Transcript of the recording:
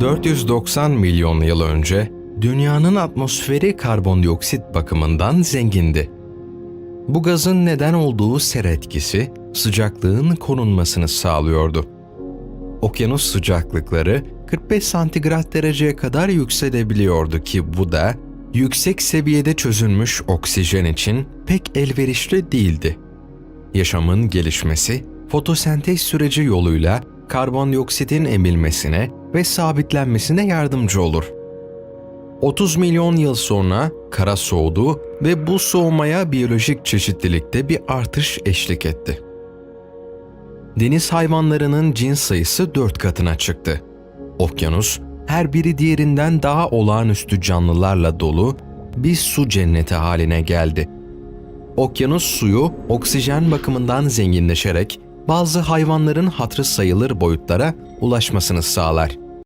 490 milyon yıl önce dünyanın atmosferi karbondioksit bakımından zengindi. Bu gazın neden olduğu ser etkisi sıcaklığın korunmasını sağlıyordu. Okyanus sıcaklıkları 45 santigrat dereceye kadar yükselebiliyordu ki bu da yüksek seviyede çözülmüş oksijen için pek elverişli değildi. Yaşamın gelişmesi fotosentez süreci yoluyla karbondioksitin emilmesine ve sabitlenmesine yardımcı olur. 30 milyon yıl sonra kara soğudu ve bu soğumaya biyolojik çeşitlilikte bir artış eşlik etti. Deniz hayvanlarının cins sayısı 4 katına çıktı. Okyanus her biri diğerinden daha olağanüstü canlılarla dolu bir su cenneti haline geldi. Okyanus suyu oksijen bakımından zenginleşerek bazı hayvanların hatrı sayılır boyutlara ulaşmasını sağlar.